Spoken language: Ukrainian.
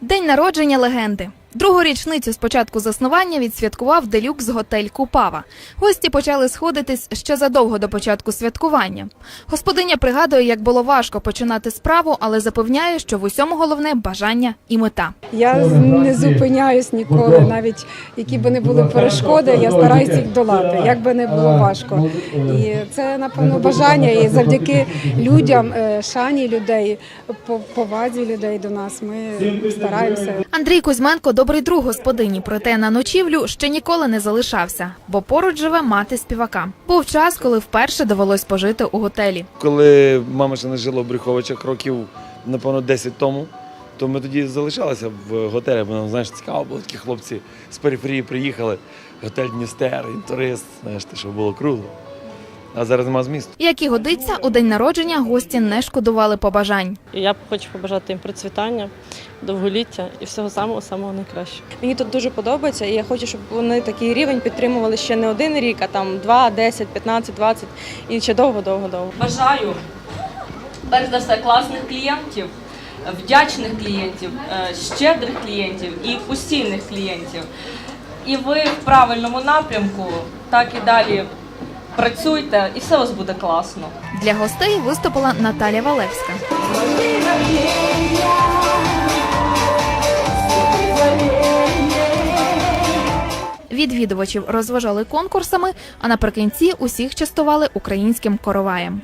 День народження легенди. Другу річницю з початку заснування відсвяткував делюкс готель Купава. Гості почали сходитись ще задовго до початку святкування. Господиня пригадує, як було важко починати справу, але запевняє, що в усьому головне бажання і мета. Я не зупиняюсь ніколи, навіть які би не були перешкоди, я стараюся їх долати, як би не було важко. І це напевно бажання. І завдяки людям, е, шані людей, по- повазі людей до нас. Ми стараємося. Андрій Кузьменко добрий друг господині, проте на ночівлю ще ніколи не залишався, бо поруч живе мати співака. Був час, коли вперше довелось пожити у готелі. Коли мама ще не жила в Брюховичах років, напевно, 10 тому, то ми тоді залишалися в готелі, бо нам, знаєш, цікаво було, такі хлопці з периферії приїхали, готель Дністер, інтурист, знаєш, те, що було круто. А зараз нема змісту. Як і годиться, у день народження гості не шкодували побажань. Я хочу побажати їм процвітання, довголіття і всього самого самого найкращого. Мені тут дуже подобається, і я хочу, щоб вони такий рівень підтримували ще не один рік, а там 2, 10, 15, 20 і ще довго, довго, довго. Бажаю перш за все класних клієнтів, вдячних клієнтів, е, щедрих клієнтів і постійних клієнтів. І ви в правильному напрямку, так і далі працюйте, і все у вас буде класно. Для гостей виступила Наталя Валевська. Відвідувачів розважали конкурсами, а наприкінці усіх частували українським короваєм.